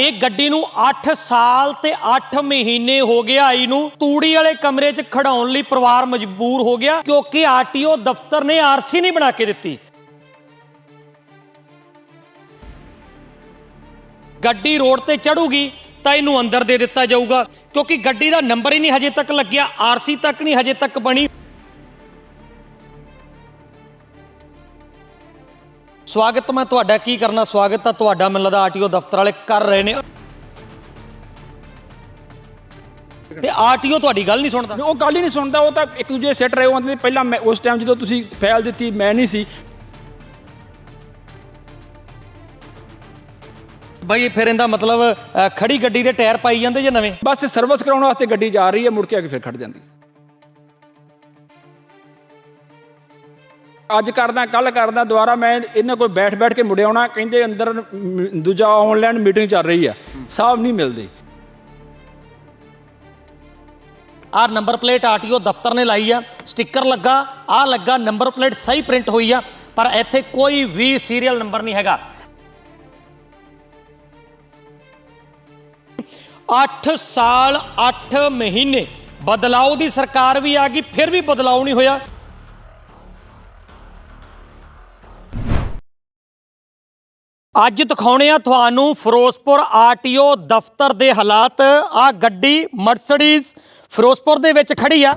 ਇਹ ਗੱਡੀ ਨੂੰ 8 ਸਾਲ ਤੇ 8 ਮਹੀਨੇ ਹੋ ਗਿਆ ਆਈ ਨੂੰ। ਤੂੜੀ ਵਾਲੇ ਕਮਰੇ 'ਚ ਖੜਾਉਣ ਲਈ ਪਰਿਵਾਰ ਮਜਬੂਰ ਹੋ ਗਿਆ ਕਿਉਂਕਿ ਆਰਟੀਓ ਦਫ਼ਤਰ ਨੇ ਆਰਸੀ ਨਹੀਂ ਬਣਾ ਕੇ ਦਿੱਤੀ। ਗੱਡੀ ਰੋਡ ਤੇ ਚੜੂਗੀ ਤਾਂ ਇਹਨੂੰ ਅੰਦਰ ਦੇ ਦਿੱਤਾ ਜਾਊਗਾ ਕਿਉਂਕਿ ਗੱਡੀ ਦਾ ਨੰਬਰ ਹੀ ਨਹੀਂ ਹਜੇ ਤੱਕ ਲੱਗਿਆ। ਆਰਸੀ ਤੱਕ ਨਹੀਂ ਹਜੇ ਤੱਕ ਬਣੀ। ਸਵਾਗਤ ਮੈਂ ਤੁਹਾਡਾ ਕੀ ਕਰਨਾ? ਸਵਾਗਤ ਤਾਂ ਤੁਹਾਡਾ ਮੈਨੂੰ ਲੱਗਦਾ ਆਰਟੀਓ ਦਫ਼ਤਰ ਵਾਲੇ ਕਰ ਰਹੇ ਨੇ। ਤੇ ਆਰਟੀਓ ਤੁਹਾਡੀ ਗੱਲ ਨਹੀਂ ਸੁਣਦਾ? ਉਹ ਗੱਲ ਹੀ ਨਹੀਂ ਸੁਣਦਾ ਉਹ ਤਾਂ ਇੱਕ ਦੂਜੇ ਸੈੱਟ ਰਹੇ ਉਹ ਆਂਦੇ ਪਹਿਲਾਂ ਮੈਂ ਉਸ ਟਾਈਮ ਜਦੋਂ ਤੁਸੀਂ ਫਾਈਲ ਦਿੱਤੀ ਮੈਂ ਨਹੀਂ ਸੀ। ਬਈ ਫਿਰ ਇਹਦਾ ਮਤਲਬ ਅ, ਖੜੀ ਗੱਡੀ ਦੇ ਟਾਇਰ ਪਾਈ ਜਾਂਦੇ ਜੇ ਨਵੇਂ? ਬਸ ਸਰਵਿਸ ਕਰਾਉਣ ਵਾਸਤੇ ਗੱਡੀ ਜਾ ਰਹੀ ਹੈ ਮੁੜ ਕੇ ਆ ਕੇ ਫਿਰ ਖੜ ਜਾਂਦੀ। ਅੱਜ ਕਰਦਾ ਕੱਲ ਕਰਦਾ, ਦੁਬਾਰਾ ਮੈਂ ਇਹਨਾਂ ਕੋਲ ਬੈਠ ਬੈਠ ਕੇ ਮੁੜਿਆ ਆਉਣਾ, ਕਹਿੰਦੇ ਅੰਦਰ ਦੂਜਾ ਆਨਲਾਈਨ ਮੀਟਿੰਗ ਚੱਲ ਰਹੀ ਆ ਸਾਹਿਬ ਨਹੀਂ ਮਿਲਦੇ। ਆਹ ਨੰਬਰ ਪਲੇਟ ਆਰਟੀਓ ਦਫ਼ਤਰ ਨੇ ਲਾਈ ਆ ਸਟicker ਲੱਗਾ, ਆਹ ਲੱਗਾ ਨੰਬਰ ਪਲੇਟ ਸਹੀ ਪ੍ਰਿੰਟ ਹੋਈ ਆ, ਪਰ ਇੱਥੇ ਕੋਈ ਵੀ ਸੀਰੀਅਲ ਨੰਬਰ ਨਹੀਂ ਹੈਗਾ। 8 ਸਾਲ 8 ਮਹੀਨੇ, ਬਦਲਾਓ ਦੀ ਸਰਕਾਰ ਵੀ ਆ ਗਈ, ਫਿਰ ਵੀ ਬਦਲਾਓ ਨਹੀਂ ਹੋਇਆ। ਅੱਜ ਦਿਖਾਉਣੇ ਆ ਤੁਹਾਨੂੰ ਫਿਰੋਜ਼ਪੁਰ ਆਰਟੀਓ ਦਫ਼ਤਰ ਦੇ ਹਾਲਾਤ। ਆ ਗੱਡੀ ਮਰਸਡੀਜ਼ ਫਿਰੋਜ਼ਪੁਰ ਦੇ ਵਿੱਚ ਖੜੀ ਆ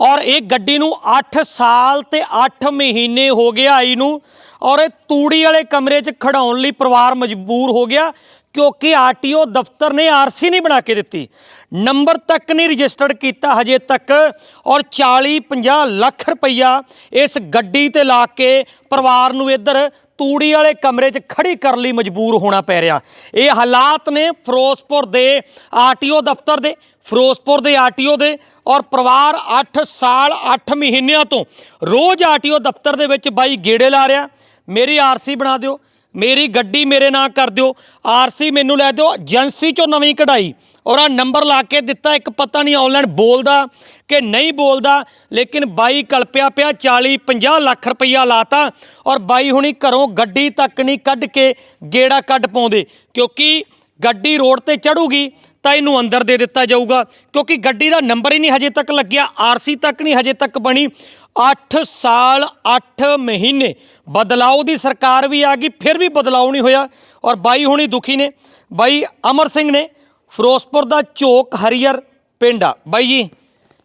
ਔਰ ਇਹ ਗੱਡੀ ਨੂੰ 8 ਸਾਲ ਤੇ 8 ਮਹੀਨੇ ਹੋ ਗਿਆ ਆਈ ਨੂੰ ਔਰ ਇਹ ਤੂੜੀ ਵਾਲੇ ਕਮਰੇ 'ਚ ਖੜਾਉਣ ਲਈ ਪਰਿਵਾਰ ਮਜਬੂਰ ਹੋ ਗਿਆ ਕਿਉਂਕਿ ਆਰਟੀਓ ਦਫ਼ਤਰ ਨੇ ਆਰਸੀ ਨਹੀਂ ਬਣਾ ਕੇ ਦਿੱਤੀ। ਨੰਬਰ ਤੱਕ ਨਹੀਂ ਰਜਿਸਟਰਡ ਕੀਤਾ ਹਜੇ ਤੱਕ ਔਰ 40 50 ਲੱਖ ਰੁਪਈਆ ਇਸ ਗੱਡੀ ਤੇ ਲਾ ਕੇ ਪਰਿਵਾਰ ਨੂੰ ਇੱਧਰ ਤੂੜੀ ਵਾਲੇ ਕਮਰੇ 'ਚ ਖੜੀ ਕਰਨ ਲਈ ਮਜਬੂਰ ਹੋਣਾ ਪੈ ਰਿਹਾ। ਇਹ ਹਾਲਾਤ ਨੇ ਫਿਰੋਜ਼ਪੁਰ ਦੇ ਆਰਟੀਓ ਦਫ਼ਤਰ ਦੇ, ਫਿਰੋਜ਼ਪੁਰ ਦੇ ਆਰਟੀਓ ਦੇ ਔਰ ਪਰਿਵਾਰ 8 ਸਾਲ 8 ਮਹੀਨਿਆਂ ਤੋਂ ਰੋਜ਼ ਆਰਟੀਓ ਦਫ਼ਤਰ ਦੇ ਵਿੱਚ ਬਾਈ ਗੇੜੇ ਲਾ ਰਿਹਾ। ਮੇਰੀ ਆਰਸੀ ਬਣਾ ਦਿਓ। ਮੇਰੀ ਗੱਡੀ ਮੇਰੇ ਨਾਂ ਕਰ ਦਿਓ ਆਰਸੀ ਮੈਨੂੰ ਲੈ ਦਿਓ, ਏਜੰਸੀ ਚੋਂ ਨਵੀਂ ਕਢਾਈ। ਔਰ ਆ ਨੰਬਰ ਲਾ ਕੇ ਦਿੱਤਾ, ਇੱਕ ਪਤਾ ਨਹੀਂ ਆਨਲਾਈਨ ਬੋਲਦਾ ਕਿ ਨਹੀਂ ਬੋਲਦਾ, ਲੇਕਿਨ ਬਾਈ ਕਲਪਿਆ ਪਿਆ 40 50 ਲੱਖ ਰੁਪਈਆ ਲਾਤਾ ਔਰ ਬਾਈ ਹੁਣੀ ਘਰੋਂ ਗੱਡੀ ਤੱਕ ਨਹੀਂ ਕੱਢ ਕੇ ਗੇੜਾ ਕੱਢ ਪਾਉਂਦੇ, ਕਿਉਂਕਿ ਗੱਡੀ ਰੋਡ ਤੇ ਚੜੂਗੀ ਤਾਂ ਇਹਨੂੰ ਅੰਦਰ ਦੇ ਦਿੱਤਾ ਜਾਊਗਾ, ਕਿਉਂਕਿ ਗੱਡੀ ਦਾ ਨੰਬਰ ਹੀ ਨਹੀਂ ਹਜੇ ਤੱਕ ਲੱਗਿਆ ਆਰਸੀ ਤੱਕ ਨਹੀਂ ਹਜੇ ਤੱਕ ਬਣੀ। 8 ਸਾਲ 8 ਮਹੀਨੇ, ਬਦਲਾਓ ਦੀ ਸਰਕਾਰ ਵੀ ਆ ਗਈ, ਫਿਰ ਵੀ ਬਦਲਾਓ ਨਹੀਂ ਹੋਇਆ, ਔਰ ਬਾਈ ਹੁਣੀ ਦੁਖੀ ਨੇ, ਬਾਈ ਅਮਰ ਸਿੰਘ ਨੇ ਫਿਰੋਜ਼ਪੁਰ ਦਾ ਝੋਕ ਹਰੀਅਰ ਪਿੰਡ ਆ। ਬਾਈ ਜੀ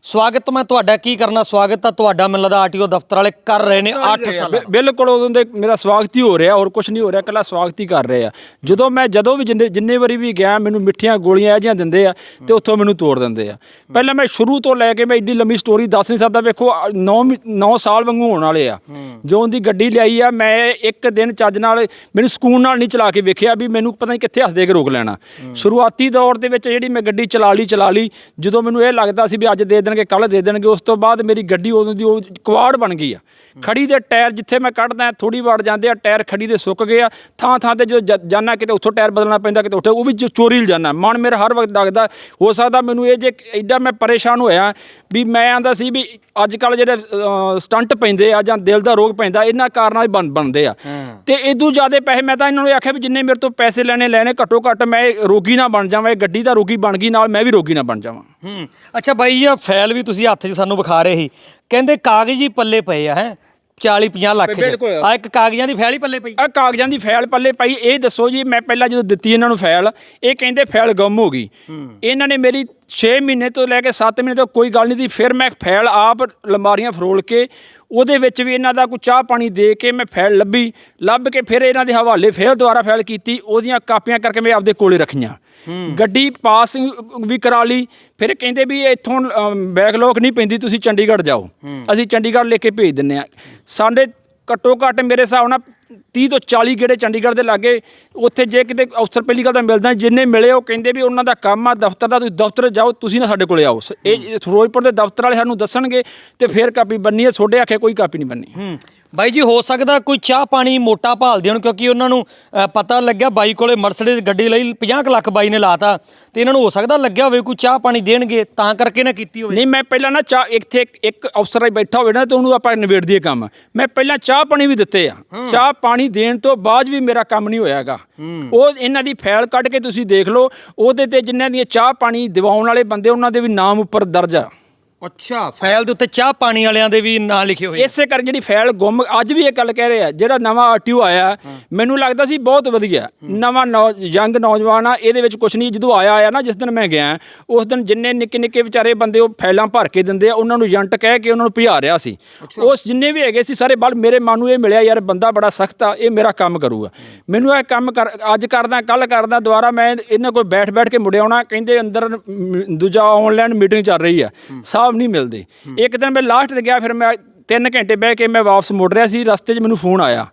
ਸਵਾਗਤ ਮੈਂ ਤੁਹਾਡਾ ਕੀ ਕਰਨਾ? ਸਵਾਗਤ ਤਾਂ ਤੁਹਾਡਾ ਮੈਨੂੰ ਲੱਗਦਾ ਆਰਟੀਓ ਦਫ਼ਤਰ ਵਾਲੇ ਕਰ ਰਹੇ ਨੇ 8 ਸਾਲ ਬਿ- ਬਿਲਕੁਲ ਉਦੋਂ ਦੇ ਮੇਰਾ ਸਵਾਗਤ ਹੀ ਹੋ ਰਿਹਾ ਹੋਰ ਕੁਝ ਨਹੀਂ ਹੋ ਰਿਹਾ ਕੱਲਾ ਸਵਾਗਤ ਹੀ ਕਰ ਰਹੇ ਆ। ਜਦੋਂ ਮੈਂ ਜਦੋਂ ਵੀ ਜਿੰਨੇ ਜਿੰਨੇ ਵਾਰੀ ਵੀ ਗਿਆ ਮੈਨੂੰ ਮਿੱਠੀਆਂ ਗੋਲੀਆਂ ਇਹ ਜਿਹੀਆਂ ਦਿੰਦੇ ਆ ਤੇ ਉੱਥੋਂ ਮੈਨੂੰ ਤੋੜ ਦਿੰਦੇ ਆ। ਪਹਿਲਾਂ ਮੈਂ ਸ਼ੁਰੂ ਤੋਂ ਲੈ ਕੇ ਮੈਂ ਏਡੀ ਲੰਮੀ ਸਟੋਰੀ ਦੱਸ ਨਹੀਂ ਸਕਦਾ ਵੇਖੋ 9 9 ਸਾਲ ਵਾਂਗੂ ਹੋਣ ਵਾਲੇ ਆ। ਜੋ ਉਹਦੀ ਗੱਡੀ ਲਿਆਈ ਆ ਮੈਂ ਇੱਕ ਦਿਨ ਚੱਜ ਨਾਲ ਮੈਨੂੰ ਸਕੂਨ ਨਾਲ ਨਹੀਂ ਚਲਾ ਕੇ ਵੇਖਿਆ ਵੀ ਮੈਨੂੰ ਪਤਾ ਨਹੀਂ ਕਿੱਥੇ ਹੱਥ ਦੇ ਕੇ ਰੋਕ ਲੈਣਾ। ਸ਼ੁਰੂਆਤੀ ਦੌਰ ਦੇ ਵਿੱਚ ਜਿਹੜੀ ਮੈਂ ਗੱਡੀ ਚਲਾ ਲਈ ਚਲਾ ਲਈ ਜਦੋਂ ਮੈਨੂੰ ਇਹ ਲੱਗਦਾ ਸੀ ਵੀ ਅੱਜ ਦੇ ਦੇਣਗੇ ਕੱਲ ਦੇ ਦੇਣਗੇ ਉਸ ਤੋਂ ਬਾਅਦ ਮੇਰੀ ਗੱਡੀ ਉਦੋਂ ਦੀ ਉਹ ਕੁਆੜ ਬਣ ਗਈ ਆ। ਖੜੀ ਦੇ ਟਾਇਰ ਜਿੱਥੇ ਮੈਂ ਕੱਢਦਾ ਥੋੜੀ ਵਾਰ ਜਾਂਦੇ ਆ ਟਾਇਰ ਖੜੀ ਦੇ ਸੁੱਕ ਗਏ ਆ। ਥਾਂ ਥਾਂ ਤੇ ਜਦੋਂ ਜ- ਜਾਨਾ ਕਿਤੇ ਉੱਥੋਂ ਟਾਇਰ ਬਦਲਣਾ ਪੈਂਦਾ ਕਿਤੇ ਉੱਥੇ ਉਹ ਵੀ ਚੋਰੀ ਜਾਣਾ ਮਨ ਮੇਰਾ ਹਰ ਵਕਤ ਲੱਗਦਾ ਹੋ ਸਕਦਾ ਮੈਨੂੰ ਇਹ ਜੇ ਐਡਾ ਮੈਂ ਪਰੇਸ਼ਾਨ ਹੋਇਆ ਵੀ ਮੈਂ ਆਂਦਾ ਸੀ ਵੀ ਅੱਜ ਕੱਲ ਜਿਹੜੇ ਸਟੰਟ ਪੈਂਦੇ ਆ ਜਾਂ ਦਿਲ ਦਾ ਰੋਗ ਪੈਂਦਾ ਇਹਨਾਂ ਕਾਰਨਾਂ ਬਣ ਬਣਦੇ ਆ। ਤੇ ਇਦੋਂ ਜ਼ਿਆਦਾ ਪੈਸੇ ਮੈਂ ਤਾਂ ਇਹਨਾਂ ਨੂੰ ਆਖਿਆ ਵੀ ਜਿੰਨੇ ਮੇਰੇ ਤੋਂ ਪੈਸੇ ਲੈਣੇ ਲੈਣੇ ਘੱਟੋ ਘੱਟ ਮੈਂ ਇਹ ਰੋਗੀ ਨਾ ਬਣ ਜਾਵਾਂ ਇਹ ਗੱਡੀ ਦਾ ਰੋਗੀ ਬਣ ਗਈ ਨਾਲ ਮੈਂ ਵੀ ਰੋਗੀ ਨਾ ਬਣ ਜਾਵਾਂ। ਹੂੰ ਅੱਛਾ ਬਾਈ ਜੀ ਫਾਈਲ ਵੀ ਤੁਸੀਂ ਹੱਥ 'ਚ ਸਾਨੂੰ ਵਿਖਾ ਰਹੇ ਸੀ। ਕਹਿੰਦੇ ਕਾਗਜ਼ ਪੱਲੇ ਪਏ ਆ ਹੈ। 40 50 ਲੱਖ ਬਿਲਕੁਲ। ਆ ਇੱਕ ਕਾਗਜ਼ਾਂ ਦੀ ਫਾਈਲ ਹੀ ਪੱਲੇ ਪਈ। ਆ ਕਾਗਜ਼ਾਂ ਦੀ ਫਾਈਲ ਪੱਲੇ ਪਈ। ਇਹ ਦੱਸੋ ਜੀ ਮੈਂ ਪਹਿਲਾਂ ਜਦੋਂ ਦਿੱਤੀ ਇਹਨਾਂ ਨੂੰ ਫਾਈਲ ਇਹ ਕਹਿੰਦੇ ਫਾਈਲ ਗੁੰਮ ਹੋ ਗਈ। ਇਹਨਾਂ ਨੇ ਮੇਰੀ 6 ਮਹੀਨੇ ਤੋਂ ਲੈ ਕੇ 7 ਮਹੀਨੇ ਤੋਂ ਕੋਈ ਗੱਲ ਨਹੀਂ ਦੀ ਫਿਰ ਮੈਂ ਫਾਈਲ ਆਪ ਲੰਬਾਰੀਆਂ ਫਰੋਲ ਕੇ ਉਹਦੇ ਵਿੱਚ ਵੀ ਇਹਨਾਂ ਦਾ ਕੋਈ ਚਾਹ ਪਾਣੀ ਦੇ ਕੇ ਮੈਂ ਫਾਈਲ ਲੱਭੀ। ਲੱਭ ਕੇ ਫਿਰ ਇਹਨਾਂ ਦੇ ਹਵਾਲੇ ਫਿਰ ਦੁਬਾਰਾ ਫਾਈਲ ਕੀਤੀ। ਉਹਦੀਆਂ ਕਾਪੀਆਂ ਕਰਕੇ ਮੈਂ ਆਪਦੇ ਕੋਲੇ ਰੱਖੀਆਂ। ਗੱਡੀ ਪਾਸ ਵੀ ਕਰਾ ਲਈ ਫਿਰ ਕਹਿੰਦੇ ਵੀ ਇੱਥੋਂ ਬੈਕਲੌਗ ਨਹੀਂ ਪੈਂਦੀ ਤੁਸੀਂ ਚੰਡੀਗੜ੍ਹ ਜਾਓ। ਅਸੀਂ ਚੰਡੀਗੜ੍ਹ ਲੈ ਕੇ ਭੇਜ ਦਿੰਨੇ ਆ ਸਾਡੇ ਘੱਟੋ ਘੱਟ ਮੇਰੇ ਹਿਸਾਬ ਨਾਲ 30 ਤੋਂ 40 ਗੇੜੇ ਚੰਡੀਗੜ੍ਹ ਦੇ ਲਾਗੇ ਉੱਥੇ ਜੇ ਕਿਤੇ ਅਫਸਰ ਪਹਿਲੀ ਗੱਲ ਤਾਂ ਮਿਲਦਾ ਜਿੰਨੇ ਮਿਲੇ ਉਹ ਕਹਿੰਦੇ ਵੀ ਉਹਨਾਂ ਦਾ ਕੰਮ ਆ ਦਫ਼ਤਰ ਦਾ ਤੁਸੀਂ ਦਫ਼ਤਰ ਜਾਓ ਤੁਸੀਂ ਨਾ ਸਾਡੇ ਕੋਲੇ ਆਓ। ਇਹ ਫਿਰੋਜ਼ਪੁਰ ਦੇ ਦਫ਼ਤਰ ਵਾਲੇ ਸਾਨੂੰ ਦੱਸਣਗੇ ਤੇ ਫਿਰ ਕਾਪੀ ਬੰਨੀ ਹੈ ਤੁਹਾਡੇ ਆਖੇ ਕੋਈ ਕਾਪੀ ਨਹੀਂ ਬੰਨੀ। ਬਾਈ ਜੀ ਹੋ ਸਕਦਾ ਕੋਈ ਚਾਹ ਪਾਣੀ ਮੋਟਾ ਭਾਲਦੇ ਹੋਣ ਕਿਉਂਕਿ ਉਹਨਾਂ ਨੂੰ ਅ, ਪਤਾ ਲੱਗਿਆ ਬਾਈ ਕੋਲੇ ਮਰਸੀਡੀਜ਼ ਗੱਡੀ ਲਈ 50 ਕੁ ਲੱਖ ਬਾਈ ਨੇ ਲਾਤਾ। ਤੇ ਇਹਨਾਂ ਨੂੰ ਹੋ ਸਕਦਾ ਲੱਗਿਆ ਹੋਵੇ ਕੋਈ ਚਾਹ ਪਾਣੀ ਦੇਣਗੇ ਤਾਂ ਕਰਕੇ ਨਾ ਕੀਤੀ ਹੋਵੇ। ਨਹੀਂ ਮੈਂ ਪਹਿਲਾਂ ਨਾ ਚਾਹ ਇੱਥੇ ਇੱਕ- ਇੱਕ ਅਫਸਰ ਹੀ ਬੈਠਾ ਹੋਵੇ ਨਾ ਤੇ ਉਹਨੂੰ ਆਪਾਂ ਨਿਬੇੜ ਦਈਏ ਕੰਮ। ਮੈਂ ਪਹਿਲਾਂ ਚਾਹ ਪਾਣੀ ਵੀ ਦਿੱਤੇ ਆ। ਚਾਹ ਪਾਣੀ ਦੇਣ ਤੋਂ ਬਾਅਦ ਵੀ ਮੇਰਾ ਕੰਮ ਨਹੀਂ ਹੋਇਆਗਾ। ਉਹ ਇਹਨਾਂ ਦੀ ਫਾਈਲ ਕੱਢ ਕੇ ਤੁਸੀਂ ਦੇਖ ਲਓ ਉਹਦੇ ਤੇ ਜਿਨ੍ਹਾਂ ਦੀਆਂ ਚਾਹ ਪਾਣੀ ਦਿਵਾਉਣ ਵਾਲੇ ਬੰਦੇ ਉਹਨਾਂ ਦੇ ਵੀ ਨਾਮ ਉੱਪਰ ਦਰਜ ਆ। ਅੱਛਾ ਫਾਈਲ ਦੇ ਉੱਤੇ ਚਾਹ ਪਾਣੀ ਵਾਲਿਆਂ ਦੇ ਵੀ ਨਾਂ ਲਿਖੇ ਹੋਏ ਇਸੇ ਕਰਕੇ ਜਿਹੜੀ ਫਾਈਲ ਗੁੰਮ ਅੱਜ ਵੀ ਇਹ ਗੱਲ ਕਹਿ ਰਹੇ ਆ ਜਿਹੜਾ ਨਵਾਂ ਆਰਟੀਓ ਆਇਆ ਮੈਨੂੰ ਲੱਗਦਾ ਸੀ ਬਹੁਤ ਵਧੀਆ। ਨਵਾਂ ਯੰਗ ਨੌਜਵਾਨ ਆ ਇਹਦੇ ਵਿੱਚ ਕੁਝ ਨਹੀਂ ਜਦੋਂ ਆਇਆ ਆਇਆ ਨਾ ਜਿਸ ਦਿਨ ਮੈਂ ਗਿਆ ਉਸ ਦਿਨ ਜਿੰਨੇ ਨਿੱਕੇ ਨਿੱਕੇ ਵਿਚਾਰੇ ਬੰਦੇ ਉਹ ਫਾਈਲਾਂ ਭਰ ਕੇ ਦਿੰਦੇ ਆ ਉਹਨਾਂ ਨੂੰ ਏਜੰਟ ਕਹਿ ਕੇ ਉਹਨਾਂ ਨੂੰ ਭਜਾ ਰਿਹਾ ਸੀ। ਉਸ ਜਿੰਨੇ ਵੀ ਹੈਗੇ ਸੀ ਸਾਰੇ ਬਲ ਮੇਰੇ ਮਨ ਨੂੰ ਇਹ ਮਿਲਿਆ ਯਾਰ ਬੰਦਾ ਬੜਾ ਸਖਤ ਆ ਇਹ ਮੇਰਾ ਕੰਮ ਕਰੂਗਾ। ਮੈਨੂੰ ਇਹ ਕੰਮ ਕਰ ਅੱਜ ਕਰਦਾ ਕੱਲ ਕਰਦਾ ਦੁਬਾਰਾ ਮੈਂ ਇਹਨਾਂ ਕੋਲ ਬੈਠ ਬੈਠ ਕੇ ਮੁੜਿਆ ਆਉਣਾ ਕਹਿੰਦੇ ਅੰਦਰ ਦੂਜਾ ਆਨਲਾਈਨ ਮੀਟਿੰਗ ਚੱਲ ਰਹੀ ਆ। ਸਾਹਿਬ ਨਹੀਂ ਮਿਲਦੇ। ਇੱਕ ਦਿਨ ਮੈਂ ਲਾਸਟ ਤੇ ਗਿਆ, ਫਿਰ ਮੈਂ ਤਿੰਨ ਘੰਟੇ ਬਹਿ ਕੇ ਮੈਂ ਵਾਪਸ ਮੁੜ ਰਿਹਾ ਸੀ, ਰਸਤੇ 'ਚ ਮੈਨੂੰ ਫੋਨ ਆਇਆ।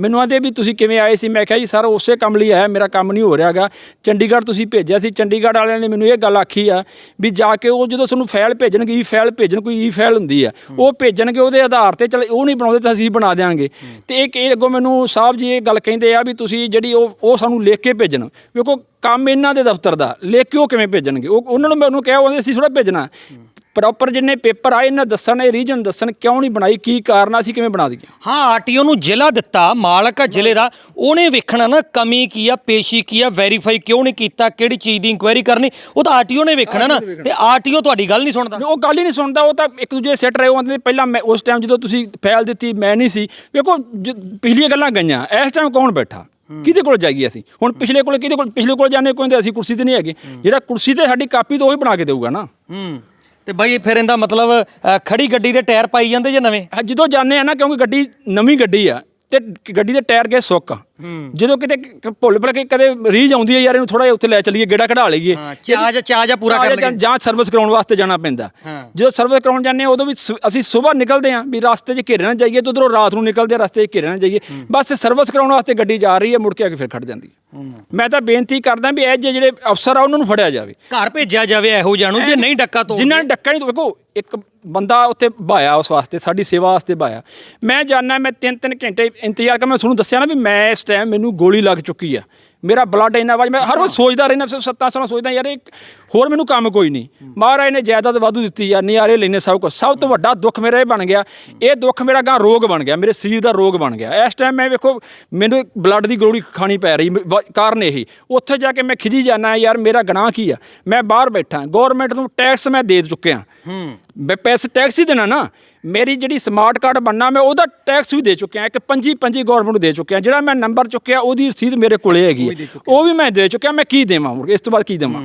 ਮੈਨੂੰ ਆਂਦੇ ਵੀ ਤੁਸੀਂ ਕਿਵੇਂ ਆਏ ਸੀ? ਮੈਂ ਕਿਹਾ ਜੀ, ਸਰ, ਉਸੇ ਕੰਮ ਲਈ ਆਇਆ, ਮੇਰਾ ਕੰਮ ਨਹੀਂ ਹੋ ਰਿਹਾਗਾ ਚੰਡੀਗੜ੍ਹ ਤੁਸੀਂ ਭੇਜਿਆ ਸੀ। ਚੰਡੀਗੜ੍ਹ ਵਾਲਿਆਂ ਨੇ ਮੈਨੂੰ ਇਹ ਗੱਲ ਆਖੀ ਆ ਵੀ ਜਾ ਕੇ ਉਹ ਜਦੋਂ ਤੁਹਾਨੂੰ ਫਾਈਲ ਭੇਜਣਗੇ ਈ ਫਾਈਲ ਭੇਜਣ ਕੋਈ ਈ ਫਾਈਲ ਹੁੰਦੀ ਆ। ਉਹ ਭੇਜਣਗੇ ਉਹਦੇ ਆਧਾਰ ਤੇ, ਚਲ ਉਹ ਨਹੀਂ ਬਣਾਉਂਦੇ ਤਾਂ ਅਸੀਂ ਬਣਾ ਦੇਾਂਗੇ ਤੇ ਇੱਕ ਇਹ ਅੱਗੋਂ ਮੈਨੂੰ ਸਾਹਿਬ ਜੀ ਇਹ ਗੱਲ ਕਹਿੰਦੇ ਆ ਵੀ ਤੁਸੀਂ ਜਿਹੜੀ ਉਹ ਉਹ ਸਾਨੂੰ ਲਿਖ ਕੇ ਭੇਜਣ। ਵੇਖੋ, ਕੰਮ ਇਹਨਾਂ ਦੇ ਦਫ਼ਤਰ ਦਾ, ਲਿਖ ਕੇ ਉਹ ਕਿਵੇਂ ਭੇਜਣਗੇ? ਉਹ, ਉਹਨਾਂ ਨੂੰ ਮੈਂ ਉਹਨੂੰ ਕਿਹਾ ਉਹਦੇ ਅਸੀਂ ਥੋੜਾ ਭੇਜਣਾ। ਪ੍ਰੋਪਰ ਜਿੰਨੇ ਪੇਪਰ ਆਏ ਇਹਨਾਂ ਦੱਸਣ ਇਹ ਰੀਜਨ ਦੱਸਣ ਕਿਉਂ ਨਹੀਂ ਬਣਾਈ ਕੀ ਕਾਰਨ ਆ, ਅਸੀਂ ਕਿਵੇਂ ਬਣਾ ਦਈਏ? ਹਾਂ ਆਰਟੀਓ ਨੂੰ ਜ਼ਿਲ੍ਹਾ ਦਿੱਤਾ ਮਾਲਕ ਆ ਜ਼ਿਲ੍ਹੇ ਦਾ ਉਹਨੇ ਵੇਖਣਾ ਨਾ ਕਮੀ ਕੀ ਆ ਪੇਸ਼ੀ ਕੀ ਆ ਵੈਰੀਫਾਈ ਕਿਉਂ ਨਹੀਂ ਕੀਤਾ ਕਿਹੜੀ ਚੀਜ਼ ਦੀ ਇਨਕੁਆਇਰੀ ਕਰਨੀ ਉਹ ਤਾਂ ਆਰਟੀਓ ਨੇ ਵੇਖਣਾ ਨਾ ਤੇ ਆਰਟੀਓ ਤੁਹਾਡੀ ਗੱਲ ਨਹੀਂ ਸੁਣਦਾ। ਉਹ ਗੱਲ ਹੀ ਨਹੀਂ ਸੁਣਦਾ ਉਹ ਤਾਂ ਇੱਕ ਦੂਜੇ ਸੈੱਟ ਰਹੇ ਉਹ ਆਂਦੇ ਪਹਿਲਾਂ ਮੈਂ ਉਸ ਟਾਈਮ ਜਦੋਂ ਤੁਸੀਂ ਫਾਈਲ ਦਿੱਤੀ ਮੈਂ ਨਹੀਂ ਸੀ ਵੇਖੋ ਜ- ਪਿਛਲੀਆਂ ਗੱਲਾਂ ਗਈਆਂ ਇਸ ਟਾਈਮ ਕੌਣ ਬੈਠਾ? ਕਿਹਦੇ ਕੋਲ ਜਾਈਏ ਅਸੀਂ? ਹੁਣ ਪਿਛਲੇ ਕੋਲ ਕਿਹਦੇ ਕੋਲ ਪਿਛਲੇ ਕੋਲ ਜਾਣੇ ਕੋਈ ਅਸੀਂ ਕੁਰਸੀ ਤੇ ਨਹੀਂ ਹੈਗੇ ਜਿਹੜਾ ਕੁਰਸੀ ਤੇ ਸਾਡੀ ਕਾਪੀ ਤੋਂ ਉਹ ਹੀ ਬਣਾ ਕੇ ਦੇਊਗਾ ਨਾ। ਹੂੰ। ਤੇ ਬਾਈ ਫਿਰ ਇਹਦਾ ਮਤਲਬ ਅ, ਖੜੀ ਗੱਡੀ ਦੇ ਟਾਇਰ ਪਾਈ ਜਾਂਦੇ ਜਾਂ ਨਵੇਂ? ਹਾਂ, ਜਦੋਂ ਜਾਂਦੇ ਆ ਨਾ ਕਿਉਂਕਿ ਗੱਡੀ ਨਵੀਂ ਗੱਡੀ ਆ ਤੇ ਗੱਡੀ ਦੇ ਟਾਇਰ ਗਏ ਸੁੱਕ। ਜਦੋਂ ਕਿਤੇ ਕ- ਭੁੱਲ ਭੁੱਲ ਕੇ ਕਦੇ ਰੀਜ ਆਉਂਦੀ ਹੈ ਯਾਰ ਇਹਨੂੰ ਥੋੜਾ ਜਿਹਾ ਉੱਥੇ ਲੈ ਚੱਲੀਏ ਗੇੜਾ ਕਢਾ ਲਈਏ। ਹਾਂ ਚਾਹ ਚਾਹ ਜਾਂ ਪੂਰਾ ਕਰ ਜਾਂ- ਜਾਂ ਸਰਵਿਸ ਕਰਾਉਣ ਵਾਸਤੇ ਜਾਣਾ ਪੈਂਦਾ। ਹਾਂ। ਜਦੋਂ ਸਰਵਿਸ ਕਰਾਉਣ ਜਾਂਦੇ ਆ ਉਦੋਂ ਵੀ ਸ- ਅਸੀਂ ਸਵੇਰ ਨਿਕਲਦੇ ਆ ਵੀ ਰਸਤੇ 'ਚ ਘੇਰੇ ਨਾ ਜਾਈਏ ਤੇ ਉਧਰੋਂ ਰਾਤ ਨੂੰ ਨਿਕਲਦੇ ਆ ਰਸਤੇ 'ਚ ਘੇਰੇ ਨਾ ਜਾਈਏ। ਬਸ ਸਰਵਿਸ ਕਰਾਉਣ ਵਾਸਤੇ ਗੱਡੀ ਜਾ ਰਹੀ ਹੈ ਮੁੜ ਕੇ ਆ ਕੇ ਫਿਰ ਖੜ ਜਾਂਦੀ ਹੈ। ਮੈਂ ਤਾਂ ਬੇਨਤੀ ਕਰਦਾ ਵੀ ਇਹ ਜਿਹੇ ਜਿਹੜੇ ਅਫਸਰ ਆ ਉਹਨਾਂ ਨੂੰ ਫੜਿਆ ਜਾਵੇ। ਘਰ ਭੇਜਿਆ ਜਾਵੇ ਇਹੋ ਨੂੰ ਜੇ ਨਹੀਂ ਡੱਕਾ ਤੋਂ ਜਿਨ੍ਹਾਂ ਨੇ ਡੱਕਾ ਨਹੀਂ ਵੇਖੋ ਇੱਕ ਬੰਦਾ ਉੱਥੇ ਬਾਇਆ ਉਸ ਵਾਸਤੇ ਸਾਡੀ ਸੇਵਾ ਵਾਸਤੇ ਬਾਇਆ। ਮੈਂ ਜਾਣਾ ਮੈਂ ਤਿੰਨ ਤਿੰਨ ਘੰਟੇ ਇੰਤਜ਼ਾਰ ਕਰ ਮੈਂ ਤੁਹਾਨੂੰ ਦੱਸਿਆ ਨਾ ਵੀ ਮੈਂ ਇਸ ਟਾਈਮ ਮੈਨੂੰ ਗੋਲੀ ਲੱਗ ਚੁੱਕੀ ਆ। ਮੇਰਾ ਬਲੱਡ ਇੰਨਾ ਵਾਜ ਮੈਂ ਹਰ ਵਾਰ ਸੋਚਦਾ ਰਹਿਣਾ ਸਿਰ ਸੱਤਾਂ ਸਾਲਾਂ ਸੋਚਦਾ ਯਾਰ ਇਹ ਹੋਰ ਮੈਨੂੰ ਕੰਮ ਕੋਈ ਨਹੀਂ। ਮਹਾਰਾਜ ਨੇ ਜਾਇਦਾਦ ਵਾਧੂ ਦਿੱਤੀ ਆ ਨਜ਼ਾਰੇ ਲੈਨੇ ਸਭ ਕੁਝ ਸਭ ਤੋਂ ਵੱਡਾ ਦੁੱਖ ਮੇਰਾ ਇਹ ਬਣ ਗਿਆ ਇਹ ਦੁੱਖ ਮੇਰਾ ਗਾਂ ਰੋਗ ਬਣ ਗਿਆ ਮੇਰੇ ਸਰੀਰ ਦਾ ਰੋਗ ਬਣ ਗਿਆ। ਇਸ ਟਾਈਮ ਮੈਂ ਵੇਖੋ ਮੈਨੂੰ ਬਲੱਡ ਦੀ ਗੋਲੀ ਖਾਣੀ ਪੈ ਰਹੀ ਕਾਰਨ ਇਹੀ ਉੱਥੇ ਜਾ ਕੇ ਮੈਂ ਖਿਜੀ ਜਾਣਾ ਯਾਰ ਮੇਰਾ ਗੁਨਾਹ ਕੀ ਆ? ਮੈਂ ਬਾਹਰ ਬੈਠਾ ਗਵਰਨਮੈਂਟ ਨੂੰ ਟੈਕਸ ਮੈਂ ਦੇ ਚੁੱਕਿਆ। ਹੂੰ। ਮੈਂ ਪੈਸੇ ਟੈਕਸ ਹੀ ਦੇਣਾ ਨਾ। ਮੇਰੀ ਜਿਹੜੀ ਸਮਾਰਟ ਕਾਰਡ ਬਣਨਾ ਮੈਂ ਉਹਦਾ ਟੈਕਸ ਵੀ ਦੇ ਚੁੱਕਿਆ ਇੱਕ ਪੰਜੀ ਪੰਜੀ ਗਵਰਨਮੈਂਟ ਨੂੰ ਦੇ ਚੁੱਕਿਆ ਜਿਹੜਾ ਮੈਂ ਨੰਬਰ ਚੁੱਕਿਆ ਉਹਦੀ ਰਸੀਦ ਮੇਰੇ ਕੋਲੇ ਹੈਗੀ ਹੈ। ਉਹ ਵੀ ਮੈਂ ਦੇ ਚੁੱਕਿਆ ਮੈਂ ਕੀ ਦੇਵਾਂ ਇਸ ਤੋਂ ਬਾਅਦ ਕੀ ਦੇਵਾਂ?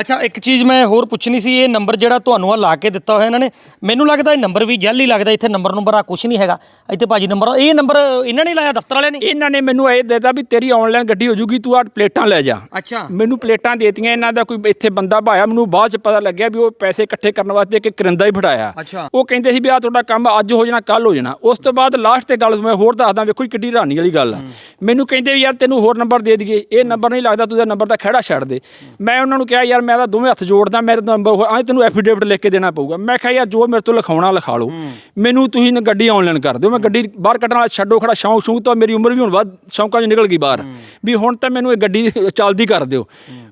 ਅੱਛਾ ਇੱਕ ਚੀਜ਼ ਮੈਂ ਹੋਰ ਪੁੱਛਣੀ ਸੀ ਇਹ ਨੰਬਰ ਜਿਹੜਾ ਤੁਹਾਨੂੰ ਆ ਲਾ ਕੇ ਦਿੱਤਾ ਹੋਇਆ ਇਹਨਾਂ ਨੇ ਮੈਨੂੰ ਲੱਗਦਾ ਇਹ ਨੰਬਰ ਵੀ ਜੈਲ ਹੀ ਲੱਗਦਾ ਇੱਥੇ ਨੰਬਰ ਨੰਬਰ ਆ ਕੁਝ ਨਹੀਂ ਹੈਗਾ। ਇੱਥੇ ਭਾਜੀ ਨੰਬਰ ਇਹ ਨੰਬਰ ਇਹਨਾਂ ਨੇ ਲਾਇਆ ਦਫ਼ਤਰ ਵਾਲਿਆਂ ਨੇ? ਇਹਨਾਂ ਨੇ ਮੈਨੂੰ ਇਹ ਦੇਤਾ ਵੀ ਤੇਰੀ ਆਨਲਾਈਨ ਗੱਡੀ ਹੋ ਜੂਗੀ ਤੂੰ ਆ ਪਲੇਟਾਂ ਲੈ ਜਾ। ਅੱਛਾ। ਮੈਨੂੰ ਪਲੇਟਾਂ ਦੇਤੀਆਂ ਇਹਨਾਂ ਦਾ ਕੋਈ ਇੱਥੇ ਬੰਦਾ ਭਾਇਆ ਮੈਨੂੰ ਬਾਅਦ ਚ ਪਤਾ ਲੱਗਿਆ ਵੀ ਉਹ ਪੈਸੇ ਇਕੱਠੇ ਕਰਨ ਵਾਸਤੇ ਇੱਕ ਕਰਿੰਦਾ ਹੀ ਫੜਾਇਆ। ਅੱਛਾ। ਉਹ ਕਹਿੰਦੇ ਸੀ ਵੀ ਆ ਤੁਹਾਡਾ ਕੰਮ ਅੱਜ ਹੋ ਜਾਣਾ ਕੱਲ ਹੋ ਜਾਣਾ। ਉਸ ਤੋਂ ਬਾਅਦ ਲਾਸਟ ਤੇ ਗੱਲ ਮੈਂ ਹੋਰ ਦੱਸਦਾ ਵੇਖੋ ਕਿੱਡੀ ਹੈਰਾਨੀ ਵਾਲੀ ਗੱਲ ਆ। ਮੈਨੂੰ ਕਹਿੰਦੇ ਯਾਰ ਤੈਨੂੰ ਹੋਰ ਨੰਬਰ ਦੇ ਦਈਏ ਇਹ ਨੰਬਰ ਨਹੀਂ ਲੱਗਦਾ ਤੂੰ ਇਹ ਨੰਬਰ ਦਾ ਖਹਿੜਾ ਛੱਡ ਦੇ। ਮੈਂ ਉਹਨਾਂ ਨੂੰ ਕਿਹਾ ਯਾਰ ਮੈਂ ਤਾਂ ਦੋਵੇਂ ਹੱਥ ਜੋੜਦਾ ਮੇਰੇ ਨੰਬਰ ਆ ਤੈਨੂੰ ਐਫੀਡੇਵਿਟ ਲਿਖ ਕੇ ਦੇਣਾ ਪਊਗਾ। ਮੈਂ ਕਿਹਾ ਯਾਰ ਜੋ ਮੇਰੇ ਤੋਂ ਲਿਖਾਉਣਾ ਲਿਖਾ ਲਓ। ਮੈਨੂੰ ਤੁਸੀਂ ਨਾ ਗੱਡੀ ਆਨਲਾਈਨ ਕਰ ਦਿਓ। ਮੈਂ ਗੱਡੀ ਬਾਹਰ ਕੱਢਣ ਵਾਲਾ ਛੱਡੋ ਖੜਾ ਸ਼ੌਂਕ ਸ਼ੌਂਕ ਤਾਂ ਮੇਰੀ ਉਮਰ ਵੀ ਹੁਣ ਵੱਧ ਸ਼ੌਂਕਾਂ 'ਚ ਨਿਕਲ ਗਈ ਬਾਹਰ। ਵੀ ਹੁਣ ਤਾਂ ਮੈਨੂੰ ਇਹ ਗੱਡੀ ਚੱਲਦੀ ਕਰ ਦਿਓ।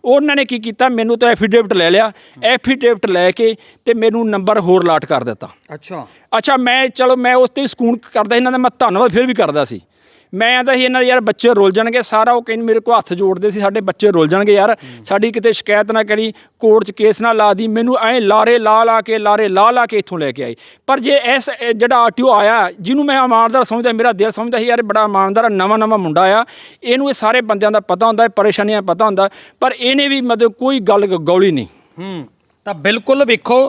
ਉਹਨਾਂ ਨੇ ਕੀ ਕੀਤਾ? ਮੈਨੂੰ ਤਾਂ ਐਫੀਡੇਵਿਟ ਲੈ ਲਿਆ। ਐਫੀਡੇਵਿਟ ਲੈ ਕੇ ਤੇ ਮੈਨੂੰ ਨੰਬਰ ਹੋਰ ਲਾਟ ਕਰ ਦਿੱਤਾ। ਅੱਛਾ। ਅੱਛਾ ਮੈਂ ਚਲੋ ਮੈਂ ਉਸ ਤੇ ਸਕੂਨ ਕਰਦਾ ਇਹਨਾਂ ਦਾ ਮੈਂ ਧੰਨਵਾਦ ਫਿਰ ਵੀ ਕਰਦਾ ਸੀ। ਮੈਂ ਆਂਦਾ ਸੀ ਇਹਨਾਂ ਦੇ ਯਾਰ ਬੱਚੇ ਰੁੱਲ ਜਾਣਗੇ ਸਾਰਾ ਉਹ ਕਹਿੰਦੇ ਮੇਰੇ ਕੋਲ ਹੱਥ ਜੋੜਦੇ ਸੀ ਸਾਡੇ ਬੱਚੇ ਰੁੱਲ ਜਾਣਗੇ ਯਾਰ। ਸਾਡੀ ਕਿਤੇ ਸ਼ਿਕਾਇਤ ਨਾ ਕਰੀ ਕੋਰਟ 'ਚ ਕੇਸ ਨਾ ਲਾ ਦੀ ਮੈਨੂੰ ਐ ਲਾਰੇ ਲਾ ਲਾ ਕੇ ਲਾਰੇ ਲਾ ਲਾ ਕੇ ਇੱਥੋਂ ਲੈ ਕੇ ਆਈ। ਪਰ ਜੇ ਇਸ ਜਿਹੜਾ ਆਰਟੀਓ ਆਇਆ ਜਿਹਨੂੰ ਮੈਂ ਇਮਾਨਦਾਰ ਸਮਝਦਾ ਮੇਰਾ ਦਿਲ ਸਮਝਦਾ ਸੀ ਯਾਰ ਬੜਾ ਇਮਾਨਦਾਰ ਨਵਾਂ ਨਵਾਂ ਮੁੰਡਾ ਆ ਇਹਨੂੰ ਇਹ ਸਾਰੇ ਬੰਦਿਆਂ ਦਾ ਪਤਾ ਹੁੰਦਾ ਇਹ ਪਰੇਸ਼ਾਨੀਆਂ ਪਤਾ ਹੁੰਦਾ ਪਰ ਇਹਨੇ ਵੀ ਮਤਲਬ ਕੋਈ ਗੱਲ ਗੌਲੀ ਨਹੀਂ। ਹੂੰ ਤਾਂ ਬਿਲਕੁਲ ਵੇਖੋ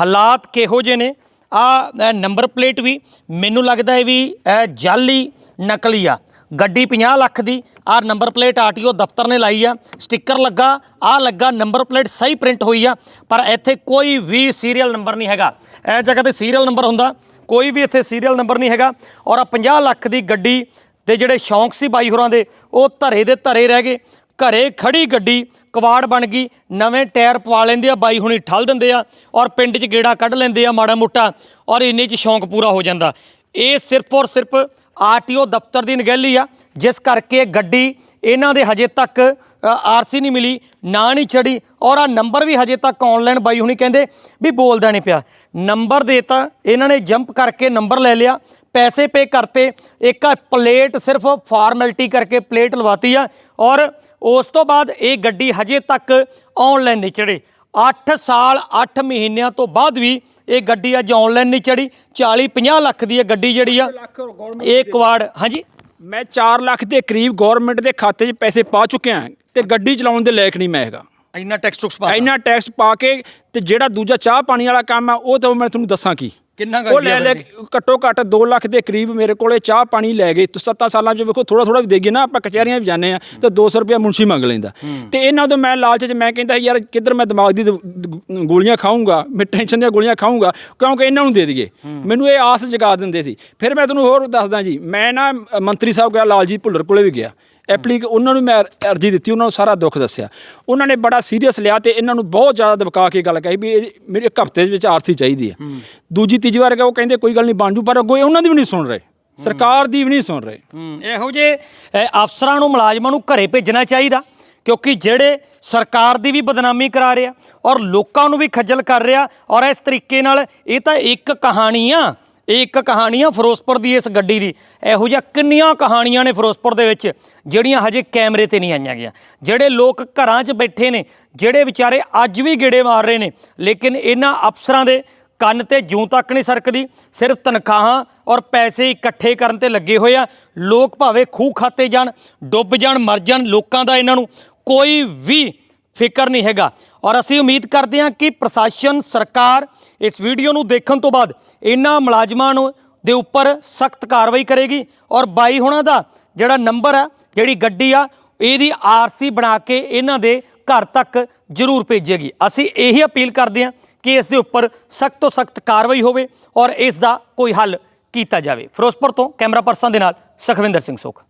ਹਾਲਾਤ ਕਿਹੋ ਜਿਹੇ ਨੇ। ਆ ਨੰਬਰ ਪਲੇਟ ਵੀ ਮੈਨੂੰ ਲੱਗਦਾ ਹੈ ਵੀ ਇਹ ਜਾਲੀ ਨਕਲੀ ਆ। ਗੱਡੀ 50 ਲੱਖ ਦੀ ਆ ਨੰਬਰ ਪਲੇਟ ਆਰਟੀਓ ਦਫ਼ਤਰ ਨੇ ਲਾਈ ਆ। ਸਟicker ਲੱਗਾ ਆ ਲੱਗਾ ਨੰਬਰ ਪਲੇਟ ਸਹੀ ਪ੍ਰਿੰਟ ਹੋਈ ਆ। ਪਰ ਇੱਥੇ ਕੋਈ ਵੀ ਸੀਰੀਅਲ ਨੰਬਰ ਨਹੀਂ ਹੈਗਾ। ਇਹ ਜਗ੍ਹਾ ਤੇ ਸੀਰੀਅਲ ਨੰਬਰ ਹੁੰਦਾ, ਕੋਈ ਵੀ ਇੱਥੇ ਸੀਰੀਅਲ ਨੰਬਰ ਨਹੀਂ ਹੈਗਾ। ਔਰ ਆ 50 ਲੱਖ ਦੀ ਗੱਡੀ ਦੇ ਜਿਹੜੇ ਸ਼ੌਂਕ ਸੀ ਬਾਈ ਹੋਰਾਂ ਦੇ, ਉਹ ਧਰੇ ਦੇ ਧਰੇ ਰਹਿ ਗਏ। ਘਰੇ ਖੜੀ ਗੱਡੀ, ਕਵਾੜ ਬਣ ਗਈ। ਨਵੇਂ ਟਾਇਰ ਪਵਾ ਲੈਂਦੇ ਆ, ਬਾਈ ਹੁਣੀ ਠੱਲ ਦਿੰਦੇ ਆ। ਔਰ ਪਿੰਡ 'ਚ ਗੇੜਾ ਕੱਢ ਲੈਂਦੇ ਆ ਮਾੜਾ ਮੋਟਾ। ਔਰ ਇੰਨੇ 'ਚ ਸ਼ੌਂਕ ਪੂਰਾ ਹੋ ਜਾਂਦਾ। ਇਹ ਸਿਰਫ ਔਰ ਸਿਰਫ ਆਰਟੀਓ ਦਫ਼ਤਰ ਦੀ ਨਗਹਿਲੀ ਆ, ਜਿਸ ਕਰਕੇ ਗੱਡੀ ਇਹਨਾਂ ਦੇ ਹਜੇ ਤੱਕ ਆਰਸੀ ਨਹੀਂ ਮਿਲੀ, ਨਾ ਨਹੀਂ ਚੜੀ ਔਰ ਆ ਨੰਬਰ ਵੀ ਹਜੇ ਤੱਕ ਆਨਲਾਈਨ ਬਾਈ ਹੁਣੀ ਕਹਿੰਦੇ ਵੀ ਬੋਲਦਾ ਨਹੀਂ ਪਿਆ। ਨੰਬਰ ਦੇਤਾ ਇਹਨਾਂ ਨੇ ਜੰਪ ਕਰਕੇ ਨੰਬਰ ਲੈ ਲਿਆ, ਪੈਸੇ ਪੇ ਕਰਤੇ, ਇੱਕ ਪਲੇਟ ਸਿਰਫ ਫਾਰਮੈਲਿਟੀ ਕਰਕੇ ਪਲੇਟ ਲਵਾਤੀ ਆ ਔਰ ਉਸ ਤੋਂ ਬਾਅਦ ਇਹ ਗੱਡੀ ਹਜੇ ਤੱਕ ਆਨਲਾਈਨ ਨਹੀਂ ਚੜੀ 8 ਸਾਲ 8 ਮਹੀਨਿਆਂ ਤੋਂ ਬਾਅਦ ਵੀ ਇਹ ਗੱਡੀ ਅੱਜ ਆਨਲਾਈਨ ਨਹੀਂ ਚੜੀ 40 50 ਲੱਖ ਦੀ ਇਹ ਗੱਡੀ ਜਿਹੜੀ ਆ ਇਹ ਕਵਾੜ ਹਾਂਜੀ। ਮੈਂ 4 ਲੱਖ ਦੇ ਕਰੀਬ ਗਵਰਨਮੈਂਟ ਦੇ ਖਾਤੇ 'ਚ ਪੈਸੇ ਪਾ ਚੁੱਕਿਆ ਤੇ ਗੱਡੀ ਚਲਾਉਣ ਦੇ ਲਾਇਕ ਨਹੀਂ ਮੈਂ ਹੈਗਾ। ਇੰਨਾ ਟੈਕਸ ਟੁਕਸ ਪਾ ਇੰਨਾ ਟੈਕਸ ਪਾ ਕੇ ਤੇ ਜਿਹੜਾ ਦੂਜਾ ਚਾਹ ਪਾਣੀ ਵਾਲਾ ਕੰਮ ਆ ਉਹ ਤਾਂ ਮੈਂ ਤੁਹਾਨੂੰ ਦੱਸਾਂ ਕੀ। ਕਿੰਨਾ ਉਹ ਲੈ ਲੈ ਘੱਟੋ ਘੱਟ 2 ਲੱਖ ਦੇ ਕਰੀਬ ਮੇਰੇ ਕੋਲੇ ਚਾਹ ਪਾਣੀ ਲੈ ਗਏ। ਤੁਸੀਂ 7 ਸਾਲਾਂ 'ਚ ਵੇਖੋ ਥੋੜਾ ਥੋੜਾ ਵੀ ਦੇਗੇ ਨਾ ਆਪਾਂ ਕਚਹਿਰੀਆਂ ਵੀ ਜਾਂਦੇ ਆ ਤੇ 200 ਰੁਪਇਆ ਮੁਨਸ਼ੀ ਮੰਗ ਲੈਂਦਾ। ਤੇ ਇਹਨਾਂ ਤੋਂ ਮੈਂ ਲਾਲਚ 'ਚ ਮੈਂ ਕਹਿੰਦਾ ਯਾਰ ਕਿੱਧਰ ਮੈਂ ਦਿਮਾਗ ਦੀ ਗੋਲੀਆਂ ਖਾਊਂਗਾ? ਮੈਂ ਟੈਨਸ਼ਨ ਦੀਆਂ ਗੋਲੀਆਂ ਖਾਊਂਗਾ? ਕਿਉਂਕਿ ਇਹਨਾਂ ਨੂੰ ਦੇ ਦਈਏ। ਮੈਨੂੰ ਇਹ ਆਸ ਜਗਾ ਦਿੰਦੇ ਸੀ। ਫਿਰ ਮੈਂ ਤੁਹਾਨੂੰ ਹੋਰ ਦੱਸਦਾ ਜੀ ਮੈਂ ਨਾ ਮੰਤਰੀ ਸਾਹਿਬ ਗਿਆ ਲਾਲਜੀਤ ਭੁੱਲਰ ਕੋਲੇ ਵੀ ਗਿਆ। ਐਪਲੀਕ ਉਹਨਾਂ ਨੂੰ ਮੈਂ ਅਰ- ਅਰਜੀ ਦਿੱਤੀ ਉਹਨਾਂ ਨੂੰ ਸਾਰਾ ਦੁੱਖ ਦੱਸਿਆ। ਉਹਨਾਂ ਨੇ ਬੜਾ ਸੀਰੀਅਸ ਲਿਆ ਤੇ ਇਹਨਾਂ ਨੂੰ ਬਹੁਤ ਜ਼ਿਆਦਾ ਦਬਕਾ ਕੇ ਗੱਲ ਕਹੀ ਵੀ ਇਹ ਮੇਰੇ ਇੱਕ ਹਫ਼ਤੇ ਦੇ ਵਿੱਚ ਆਰਸੀ ਚਾਹੀਦੀ ਹੈ। ਦੂਜੀ ਤੀਜੀ ਵਾਰ ਉਹ ਕਹਿੰਦੇ ਕੋਈ ਗੱਲ ਨਹੀਂ ਬਣ ਜੂ ਪਰ ਅੱਗੋਂ ਉਹਨਾਂ ਦੀ ਵੀ ਨਹੀਂ ਸੁਣ ਰਹੇ। ਸਰਕਾਰ ਦੀ ਵੀ ਨਹੀਂ ਸੁਣ ਰਹੇ। ਇਹੋ ਜੇ ਅਫਸਰਾਂ ਨੂੰ ਮੁਲਾਜ਼ਮਾਂ ਨੂੰ ਘਰੇ ਭੇਜਣਾ ਚਾਹੀਦਾ ਕਿਉਂਕਿ ਜਿਹੜੇ ਸਰਕਾਰ ਦੀ ਵੀ ਬਦਨਾਮੀ ਕਰਾ ਰਿਹਾ ਔਰ ਲੋਕਾਂ ਨੂੰ ਵੀ ਖੱਜਲ ਕਰ ਰਿਹਾ ਔਰ ਇਸ ਤਰੀਕੇ ਨਾਲ ਇਹ ਤਾਂ ਇੱਕ ਕਹਾਣੀ ਆ ਇਹ ਇੱਕ ਕਹਾਣੀ ਆ ਫਿਰੋਜ਼ਪੁਰ ਦੀ ਇਸ ਗੱਡੀ ਦੀ। ਇਹੋ ਜਿਹਾ ਕਿੰਨੀਆਂ ਕਹਾਣੀਆਂ ਨੇ ਫਿਰੋਜ਼ਪੁਰ ਦੇ ਵਿੱਚ, ਜਿਹੜੀਆਂ ਹਜੇ ਕੈਮਰੇ ਤੇ ਨਹੀਂ ਆਈਆਂ ਗਿਆ ਜਿਹੜੇ ਲੋਕ ਘਰਾਂ 'ਚ ਬੈਠੇ ਨੇ, ਜਿਹੜੇ ਵਿਚਾਰੇ ਅੱਜ ਵੀ ਗੇੜੇ ਮਾਰ ਰਹੇ ਨੇ, ਲੇਕਿਨ ਇਹਨਾਂ ਅਫਸਰਾਂ ਦੇ ਕੰਨ ਤੇ ਜੂੰ ਤੱਕ ਨਹੀਂ ਸਰਕਦੀ, ਸਿਰਫ ਤਨਖਾਹਾਂ ਔਰ ਪੈਸੇ ਇਕੱਠੇ ਕਰਨ ਤੇ ਲੱਗੇ ਹੋਏ ਆ। ਲੋਕ ਭਾਵੇਂ ਖੂਹ ਖਾਤੇ ਜਾਣ, ਡੁੱਬ ਜਾਣ, ਮਰ ਜਾਣ, ਲੋਕਾਂ ਦਾ ਇਹਨਾਂ ਨੂੰ ਕੋਈ ਵੀ ਫਿਕਰ ਨਹੀਂ ਹੈਗਾ। ਔਰ ਅਸੀਂ ਉਮੀਦ ਕਰਦੇ ਹਾਂ ਕਿ ਪ੍ਰਸ਼ਾਸਨ, ਸਰਕਾਰ ਇਸ ਵੀਡੀਓ ਨੂੰ ਦੇਖਣ ਤੋਂ ਬਾਅਦ ਇਹਨਾਂ ਮੁਲਾਜ਼ਮਾਂ ਨੂੰ ਦੇ ਉੱਪਰ ਸਖਤ ਕਾਰਵਾਈ ਕਰੇਗੀ। ਔਰ ਬਾਈ ਹੁਣਾਂ ਦਾ ਜਿਹੜਾ ਨੰਬਰ ਆ, ਜਿਹੜੀ ਗੱਡੀ ਆ, ਇਹਦੀ ਆਰਸੀ ਬਣਾ ਕੇ ਇਹਨਾਂ ਦੇ ਘਰ ਤੱਕ ਜ਼ਰੂਰ ਭੇਜੇਗੀ। ਅਸੀਂ ਇਹੀ ਅਪੀਲ ਕਰਦੇ ਹਾਂ ਕਿ ਇਸ ਦੇ ਉੱਪਰ ਸਖਤ ਤੋਂ ਸਖਤ ਕਾਰਵਾਈ ਹੋਵੇ ਔਰ ਇਸ ਦਾ ਕੋਈ ਹੱਲ ਕੀਤਾ ਜਾਵੇ। ਫਿਰੋਜ਼ਪੁਰ ਤੋਂ ਕੈਮਰਾ ਪਰਸਨ ਦੇ ਨਾਲ ਸਖਵਿੰਦਰ ਸਿੰਘ ਸੁਖ।